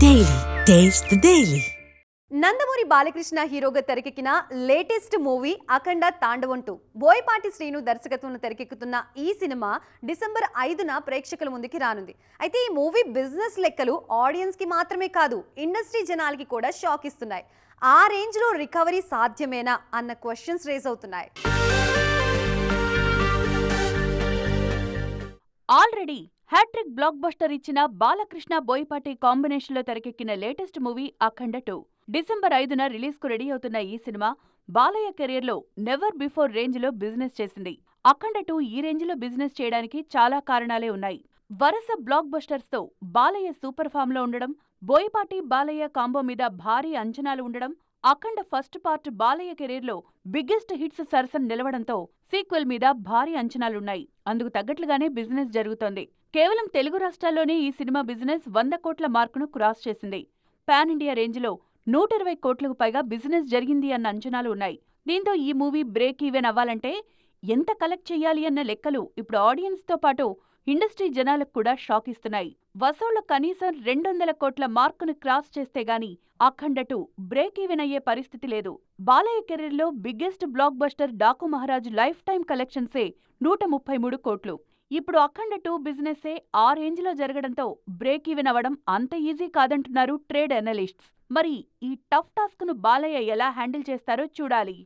Daily. Taste the Daily. Nandamuri Balakrishna హీరోగా తెరకెక్కిన latest movie అఖండ తాండవం టూ బోయపాటి శ్రీను దర్శకత్వంలో తెరకెక్కుతున్న ఈ సినిమా డిసెంబర్ ఐదున ప్రేక్షకుల ముందుకి రానుంది అయితే ఈ మూవీ బిజినెస్ లెక్కలు ఆడియన్స్కి మాత్రమే కాదు ఇండస్ట్రీ జనాలకి కూడా షాక్ ఇస్తున్నాయి ఆ రేంజ్లో రికవరీ సాధ్యమేనా అన్న క్వశ్చన్స్ రేజ్ అవుతున్నాయి ఆల్రెడీ హ్యాట్రిక్ బ్లాక్ బస్టర్ ఇచ్చిన బాలకృష్ణ బోయపాటి కాంబినేషన్లో తెరకెక్కిన latest movie Akhanda two. December ఐదున రిలీజ్కు రెడీ అవుతున్న ఈ సినిమా బాలయ్య కెరీర్లో నెవర్ బిఫోర్ రేంజ్లో బిజినెస్ చేసింది. అఖండ టూ ఈ రేంజ్లో బిజినెస్ చేయడానికి చాలా కారణాలే ఉన్నాయి. వరుస బ్లాక్ బస్టర్స్తో బాలయ్య సూపర్ ఫామ్లో ఉండడం బోయపాటి బాలయ్య కాంబో మీద భారీ అంచనాలు ఉండడం అఖండ ఫస్ట్ పార్ట్ బాలయ్య కెరీర్లో బిగ్గెస్ట్ హిట్స్ సరసన నిలవడంతో సీక్వెల్ మీద భారీ అంచనాలున్నాయి. అందుకు తగ్గట్లుగానే బిజినెస్ జరుగుతోంది. కేవలం తెలుగు రాష్ట్రాల్లోనే ఈ సినిమా బిజినెస్ వంద కోట్ల మార్కును క్రాస్ చేసింది. పాన్ ఇండియా రేంజ్లో నూట ఇరవై కోట్లకు పైగా బిజినెస్ జరిగింది అన్న అంచనాలు ఉన్నాయి. దీంతో ఈ మూవీ బ్రేక్ ఈవెన్ అవ్వాలంటే ఎంత కలెక్ట్ చెయ్యాలి అన్న లెక్కలు ఇప్పుడు ఆడియన్స్తో పాటు ఇండస్ట్రీ జనాలకు కూడా షాక్ ఇస్తున్నాయి. వసూళ్ళు కనీసం రెండొందల కోట్ల మార్కును క్రాస్ చేస్తే గాని అఖండటు బ్రేక్ ఈవెన్ అయ్యే పరిస్థితి లేదు. బాలయ్య కెరీర్లో biggest blockbuster Daaku Maharaj lifetime కలెక్షన్సే నూట ముప్పై మూడు కోట్లు. ఇప్పుడు అఖండ టూ బిజినెస్సే ఆ రేంజ్లో జరగడంతో బ్రేక్ ఈవెన్ అవ్వడం అంత ఈజీ కాదంటున్నారు ట్రేడ్ అనలిస్ట్స్. మరి ఈ టఫ్ టాస్క్ను బాలయ్య ఎలా హ్యాండిల్ చేస్తారో చూడాలి.